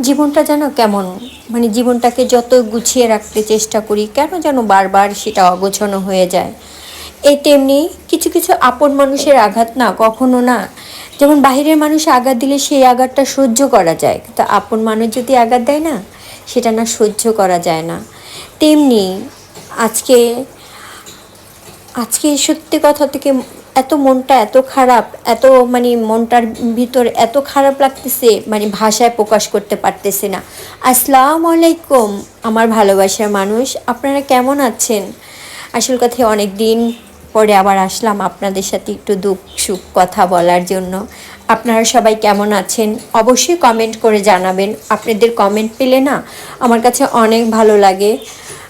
জীবনটা যেন কেমন? মানে জীবনটাকে যত গুছিয়ে রাখতে চেষ্টা করি, কেন যেন বারবার সেটা অগোছানো হয়ে যায়। এই তেমনি কিছু কিছু আপন মানুষের আঘাত না, কখনো না। যেমন বাইরের মানুষ আঘাত দিলে সেই আঘাতটা সহ্য করা যায়। কিন্তু আপন মানুষ যদি আঘাত দেয় না, সেটা না সহ্য করা যায় না। তেমনি আজকে আজকে সত্যি কথা থেকে এত মনটা এত খারাপ, এত মানে মনটার ভিতর এত খারাপ লাগতেছে মানে ভাষায় প্রকাশ করতে পারতেছে না। আসসালামু আলাইকুম, আমার ভালোবাসার মানুষ, আপনারা কেমন আছেন? আসল কথা, অনেক দিন পরে আবার আসলাম আপনাদের সাথে একটু দুঃখ সুখ কথা বলার জন্য। আপনারা সবাই কেমন আছেন? অবশ্যই কমেন্ট করে জানাবেন। আপনাদের কমেন্ট পেলে না, আমার কাছে অনেক ভালো লাগে।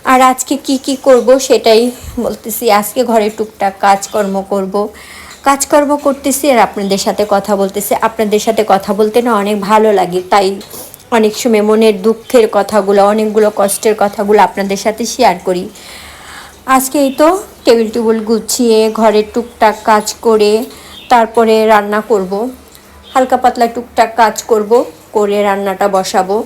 আর আজকে কি কি করব সেটাই বলতেছি। আজকে ঘরে টুকটাক কাজকর্ম করব। কাজকর্ম করতেছি আর আপনাদের সাথে কথা বলতেছি। আপনাদের সাথে কথা বলতে না অনেক ভালো লাগে, তাই অনেক সময় মনের দুঃখের কথাগুলো, অনেকগুলো কষ্টের কথাগুলো আপনাদের সাথে শেয়ার করি। আজকে এই তো টেবিল টেবিল গুছিয়ে ঘরের টুকটাক কাজ করে, তারপরে রান্না করব। হালকা পাতলা টুকটাক কাজ করব, করে রান্নাটা বসাবো।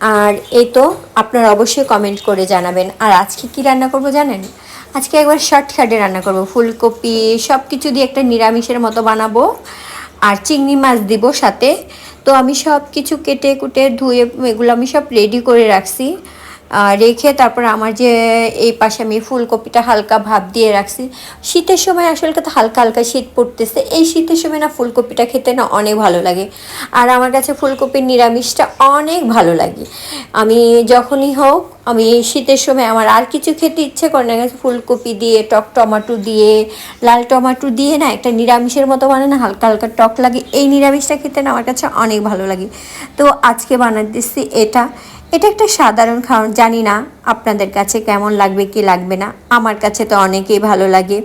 আর এই তো আপনারা অবশ্যই কমেন্ট করে জানাবেন। আর আজকে কি রান্না করব জানেন? আজকে একবার শর্টকাটে রান্না করব। ফুলকপি সব কিছু দিয়ে একটা নিরামিষের মতো বানাবো। আর চিংড়ি মাছ দিব সাথে। তো আমি সব কিছু কেটে কুটে ধুয়ে এগুলো আমি সব রেডি করে রাখছি। রেখে তারপর আমার যে এই পাশে আমি ফুলকপিটা হালকা ভাব দিয়ে রাখছি। শীতের সময় আসলে তো হালকা হালকা শীত পড়তেছে। এই শীতের সময় না ফুলকপিটা খেতে না অনেক ভালো লাগে। আর আমার কাছে ফুলকপির নিরামিষটা অনেক ভালো লাগে। আমি যখনই হোক, আমি শীতের সময় আমার আর কিছু খেতে ইচ্ছে করে না। ফুলকপি দিয়ে, টক টমাটো দিয়ে, লাল টমাটো দিয়ে না একটা নিরামিষের মতো বানায় না হালকা হালকা টক লাগে। এই নিরামিষটা খেতে না আমার কাছে অনেক ভালো লাগে। তো আজকে বানাতেছি এটা। এটা একটা সাধারণ খাওয়ার, জানি না আপনাদের কাছে কেমন লাগবে, কি লাগবে না। আমার কাছে তো অনেকেই ভালো লাগে।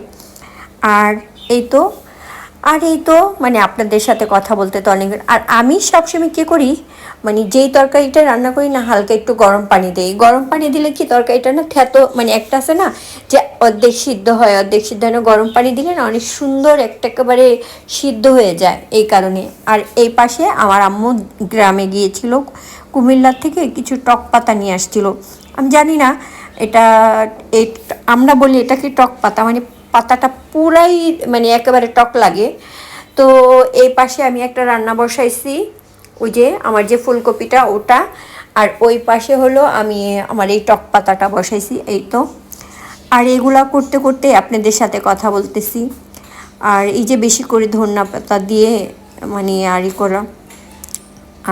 আর এই তো আর এই তো মানে আপনাদের সাথে কথা বলতে তো অনেক আর আমি সবসময় কী করি? মানে যেই তরকারিটা রান্না করি না, হালকা একটু গরম পানি দিই। গরম পানি দিলে কি তরকারিটা না খ্যাত মানে একটা আছে না, যে অর্ধেক সিদ্ধ হয়, অর্ধেক সিদ্ধ হয় না, গরম পানি দিলে না অনেক সুন্দর একটা একেবারে সিদ্ধ হয়ে যায় এই কারণে। আর এই পাশে আমার আম্মু গ্রামে গিয়েছিল, কুমিল্লার থেকে কিছু টক পাতা নিয়ে আসছিল। আমি জানি না, এটা আমরা বলি এটাকে টক পাতা? মানে পাতাটা পুরাই মানে একেবারে টক লাগে। তো এই পাশে আমি একটা রান্না বসাইছি। ওই যে আমার যে ফুলকপিটা, ওটা। আর ওই পাশে হলো আমি আমার এই টক পাতাটা বসাইছি, এই তো। আর এগুলা করতে করতে আপনাদের সাথে কথা বলতেছি। আর এই যে বেশি করে ধন্যা পাতা দিয়ে মানে আরই করা।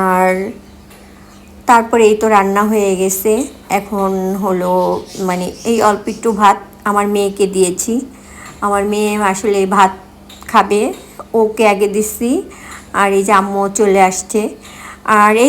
আর তারপরে এই তো রান্না হয়ে গেছে। এখন হলো মানে এই অল্প একটু ভাত আমার মেয়েকে দিয়েছি। আমার মেয়ে আসলে ভাত খাবে, ওকে আগে দিছি আর এই যে আম্মু চলে আসছে। আর এই